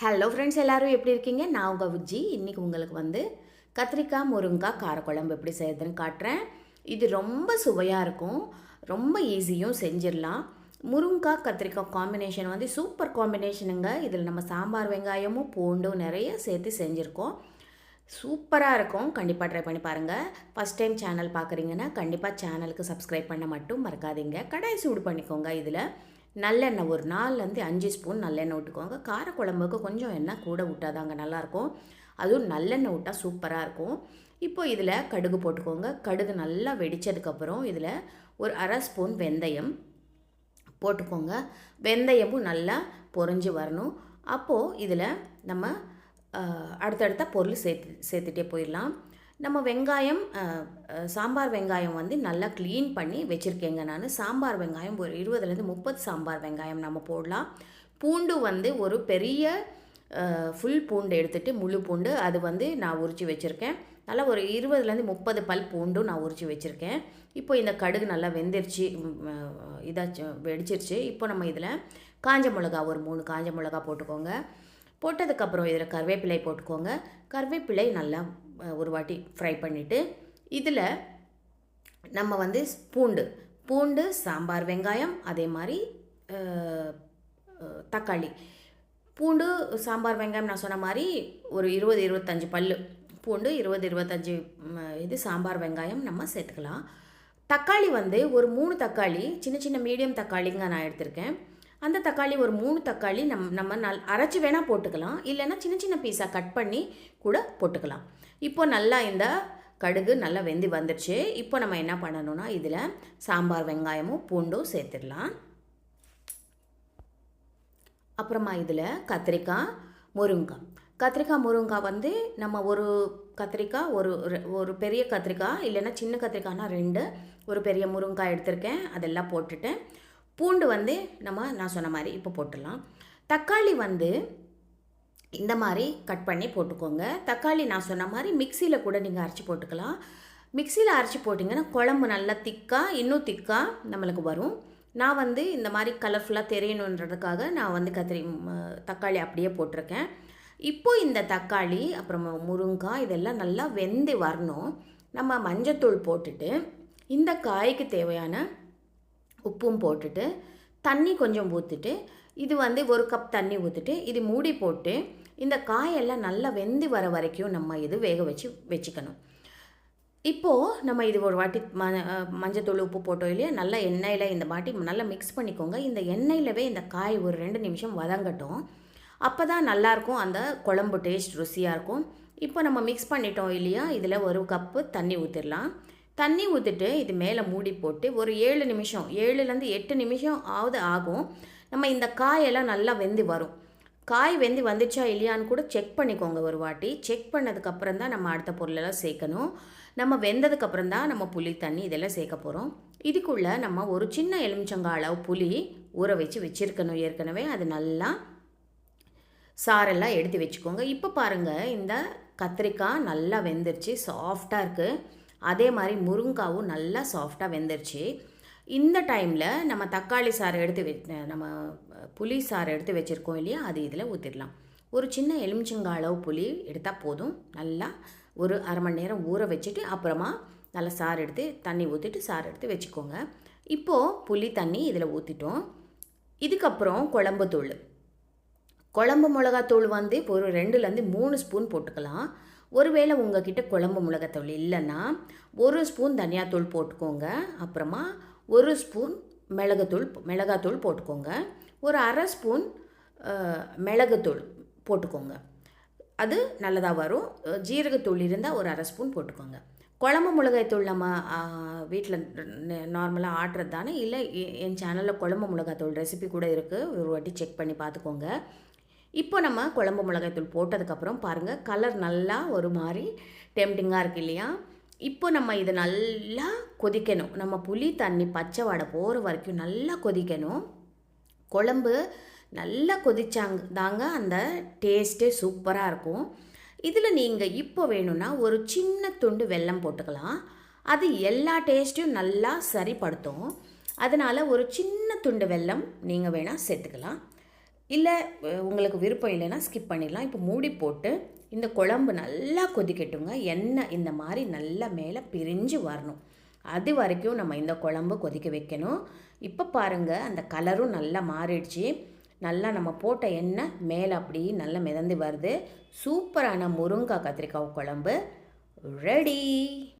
Hello friends எல்லாரும் எப்படி இருக்கீங்க? நான் உங்கள் விஜி. இன்றைக்கி உங்களுக்கு வந்து கத்திரிக்காய் முருங்காய் காரக்குழம்பு எப்படி செய்யறதுன்னு காட்டுறேன். இது ரொம்ப சுவையாக இருக்கும். ரொம்ப ஈஸியும் செஞ்சிடலாம். முருங்காய் கத்திரிக்காய் காம்பினேஷன் வந்து சூப்பர் காம்பினேஷனுங்க இதில் நம்ம சாம்பார் வெங்காயமும் பூண்டும் நிறைய சேர்த்து செஞ்சுருக்கோம். சூப்பராக இருக்கும். கண்டிப்பாக ட்ரை பண்ணி பாருங்கள் ஃபஸ்ட் டைம் சேனல் பார்க்குறீங்கன்னா கண்டிப்பாக சேனலுக்கு சப்ஸ்கிரைப் பண்ண மட்டும் மறக்காதீங்க. கடாய் சூடு பண்ணிக்கோங்க இதில். நல்லெண்ணெய். ஒரு நாலுலேருந்து அஞ்சு ஸ்பூன் நல்லெண்ணெய் விட்டுக்கோங்க. கார குழம்புக்கு கொஞ்சம் எண்ணெய் கூட விட்டாதாங்க நல்லாயிருக்கும் அதுவும் நல்லெண்ணெய் விட்டால் சூப்பராக இருக்கும். இப்போ இதில் கடுகு போட்டுக்கோங்க. கடுகு நல்லா வெடித்ததுக்கப்புறம் இதில் ஒரு அரை ஸ்பூன் வெந்தயம் போட்டுக்கோங்க. வெந்தயமும் நல்லா பொறிஞ்சு வரணும். அப்போது இதில் நம்ம அடுத்தடுத்த பொருள் சேர்த்து சேர்த்துட்டே போயிடலாம். நம்ம வெங்காயம் சாம்பார் வெங்காயம் வந்து நல்லா க்ளீன் பண்ணி வச்சுருக்கேங்க நான். சாம்பார் வெங்காயம் ஒரு இருபதுலேருந்து முப்பது சாம்பார் வெங்காயம் நம்ம போடலாம். பூண்டு வந்து ஒரு பெரிய ஃபுல் பூண்டு எடுத்துகிட்டு முழு பூண்டு அது வந்து நான் உரித்து வச்சுருக்கேன். நல்லா ஒரு இருபதுலேருந்து முப்பது பல் பூண்டும் நான் உரித்து வச்சுருக்கேன். இப்போ இந்த கடுகு நல்லா வெந்துருச்சு இதாச்சு வெடிச்சிருச்சு. இப்போ நம்ம இதில் காஞ்ச மிளகா ஒரு மூணு காஞ்ச மிளகா போட்டுக்கோங்க. போட்டதுக்கப்புறம் இதில் கருவேப்பிலை போட்டுக்கோங்க. கருவேப்பிலை நல்லா ஒரு வாட்டி ஃப்ரை பண்ணிவிட்டு இதில் நம்ம வந்து பூண்டு பூண்டு சாம்பார் வெங்காயம் அதே மாதிரி தக்காளி. பூண்டு சாம்பார் வெங்காயம் நான் சொன்ன மாதிரி ஒரு இருபது இருபத்தஞ்சி பல் பூண்டு இருபது இருபத்தஞ்சி இது சாம்பார் வெங்காயம் நம்ம சேர்த்துக்கலாம். தக்காளி வந்து ஒரு மூணு தக்காளி சின்ன சின்ன மீடியம் தக்காளிங்க நான் எடுத்திருக்கேன். அந்த தக்காளி ஒரு மூணு தக்காளி நம் நம்ம நல் அரைச்சி வேணால் போட்டுக்கலாம். இல்லைன்னா சின்ன சின்ன பீஸாக கட் பண்ணி கூட போட்டுக்கலாம். இப்போ நல்லா இந்த கடுகு நல்லா வெந்து வந்துடுச்சு இப்போ நம்ம என்ன பண்ணணும்னா இதில் சாம்பார் வெங்காயமும் பூண்டும் சேர்த்துடலாம். அப்புறமா இதில் கத்திரிக்காய் முருங்காய் கத்திரிக்காய் முருங்காய் வந்து நம்ம ஒரு கத்திரிக்காய் ஒரு ரெ- ஒரு பெரிய கத்திரிக்காய் இல்லைன்னா சின்ன கத்திரிக்காய்னா ரெண்டு. ஒரு பெரிய முருங்காய் எடுத்திருக்கேன் அதெல்லாம் போட்டுட்டேன். பூண்டு வந்து நம்ம நான் சொன்ன மாதிரி இப்போ போட்டுடலாம். தக்காளி வந்து இந்த மாதிரி கட் பண்ணி போட்டுக்கோங்க. தக்காளி நான் சொன்ன மாதிரி மிக்சியில் கூட நீங்கள் அரைச்சி போட்டுக்கலாம். மிக்சியில் அரைச்சி போட்டிங்கன்னா குழம்பு நல்லா திக்காக இன்னும் திக்காக நம்மளுக்கு வரும். நான் வந்து இந்த மாதிரி கலர்ஃபுல்லாக தெரியணுன்றதுக்காக நான் வந்து கத்திரி தக்காளி அப்படியே போட்டிருக்கேன். இப்போ இந்த தக்காளி அப்புறமா முருங்காய் இதெல்லாம் நல்லா வெந்து வரணும். நம்ம மஞ்சத்தூள் போட்டுட்டு இந்த காய்க்கு தேவையான உப்பும் போட்டுட்டு தண்ணி கொஞ்சம் ஊற்றிட்டு இது வந்து ஒரு கப் தண்ணி ஊற்றிட்டு இது மூடி போட்டு இந்த காயெல்லாம் நல்லா வெந்து வர வரைக்கும் நம்ம இது வேக வச்சு வச்சுக்கணும். இப்போது நம்ம இது ஒரு வாட்டி ம மஞ்சத்தூள் உப்பு போட்டோம் இல்லையா? நல்லா எண்ணெயில் இந்த வாட்டி நல்லா மிக்ஸ் பண்ணிக்கோங்க. இந்த எண்ணெயிலவே இந்த காய் ஒரு ரெண்டு நிமிஷம் வதங்கட்டும். அப்போ தான் நல்லாயிருக்கும் அந்த குழம்பு டேஸ்ட் ருசியாக இருக்கும். இப்போ நம்ம மிக்ஸ் பண்ணிட்டோம் இல்லையா? இதில் ஒரு கப்பு தண்ணி ஊற்றிடலாம் தண்ணி ஊற்றிட்டு இது மேலே மூடி போட்டு ஒரு ஏழு நிமிஷம் ஏழுலேருந்து எட்டு நிமிஷம் ஆகுது ஆகும். நம்ம இந்த காயெல்லாம் நல்லா வெந்து வரும். காய் வெந்து வந்துச்சா இல்லையான்னு கூட செக் பண்ணிக்கோங்க ஒரு வாட்டி. செக் பண்ணதுக்கப்புறம் தான் நம்ம அடுத்த பொருளெல்லாம் சேர்க்கணும். நம்ம வெந்ததுக்கப்புறம் தான் நம்ம புளி தண்ணி இதெல்லாம் சேர்க்க போகிறோம் இதுக்குள்ளே நம்ம ஒரு சின்ன எலுமிச்சங்காய் அளவு புளி ஊற வச்சு வச்சுருக்கணும் ஏற்கனவே. அது நல்லா சாரெல்லாம் எடுத்து வச்சுக்கோங்க. இப்போ பாருங்கள் இந்த கத்திரிக்காய் நல்லா வெந்துருச்சு. சாஃப்டாக இருக்குது அதே மாதிரி முருங்காவும் நல்லா சாஃப்டாக வெந்துருச்சு. இந்த டைமில் நம்ம தக்காளி சாறு எடுத்து வெ நம்ம புளி சாறு எடுத்து வச்சுருக்கோம் இல்லையா? அது இதில் ஊற்றிடலாம் ஒரு சின்ன எலுமிச்சங்காய் அளவு புளி எடுத்தால் போதும். நல்லா ஒரு அரை மணி நேரம் ஊற வச்சுட்டு அப்புறமா நல்லா சாறு எடுத்து தண்ணி ஊற்றிட்டு சாறு எடுத்து வச்சுக்கோங்க. இப்போது புளி தண்ணி இதில் ஊற்றிட்டோம் இதுக்கப்புறம் குழம்பு தூள். குழம்பு மிளகாத்தூள் வந்து ஒரு ரெண்டுலேருந்து மூணு ஸ்பூன் போட்டுக்கலாம். ஒருவேளை உங்ககிட்ட குழம்பு மிளகாத்தூள் இல்லைன்னா ஒரு ஸ்பூன் தனியாத்தூள் போட்டுக்கோங்க. அப்புறமா ஒரு ஸ்பூன் மிளகுத்தூள் மிளகாத்தூள் போட்டுக்கோங்க. ஒரு அரை ஸ்பூன் மிளகுத்தூள் போட்டுக்கோங்க. அது நல்லதாக வரும். ஜீரகத்தூள் இருந்தால் ஒரு அரை ஸ்பூன் போட்டுக்கோங்க. குழம்பு மிளகாய்த்தூள் நம்ம வீட்டில் நார்மலாக ஆட்டுறது தானே இல்லை என் சேனலில் குழம்பு மிளகாய்த்தூள் ரெசிபி கூட இருக்குது ஒரு வாட்டி செக் பண்ணி பார்த்துக்கோங்க. இப்போ நம்ம குழம்பு மிளகாய்த்தூள் போட்டதுக்கப்புறம் பாருங்கள் கலர் நல்லா ஒரு மாதிரி டெம்டிங்காக இருக்கு இல்லையா? இப்போ நம்ம இது நல்லா கொதிக்கணும். நம்ம புளி தண்ணி பச்சை வடை போகிற வரைக்கும் நல்லா கொதிக்கணும். குழம்பு நல்லா கொதிச்சாங்க தாங்க அந்த டேஸ்ட்டே சூப்பராக இருக்கும். இதில் நீங்கள் இப்போ வேணும்னா ஒரு சின்ன துண்டு வெல்லம் போட்டுக்கலாம். அது எல்லா டேஸ்ட்டையும் நல்லா சரிப்படுத்தும். அதனால் ஒரு சின்ன துண்டு வெல்லம் நீங்கள் வேணால் சேர்த்துக்கலாம். இல்லை உங்களுக்கு விருப்பம் இல்லைன்னா ஸ்கிப் பண்ணிடலாம். இப்போ மூடி போட்டு இந்த குழம்பு நல்லா கொதிக்கட்டுங்க. எண்ணெய் இந்த மாதிரி நல்லா மேலே பிரிஞ்சு வரணும். அது வரைக்கும் நம்ம இந்த குழம்பு கொதிக்க வைக்கணும். இப்போ பாருங்கள் அந்த கலரும் நல்லா மாறிடுச்சு. நல்லா நம்ம போட்ட எண்ணெய் மேலே அப்படி நல்லா மிதந்து வருது. சூப்பரான முருங்காய் கத்திரிக்காய் குழம்பு. ரெடி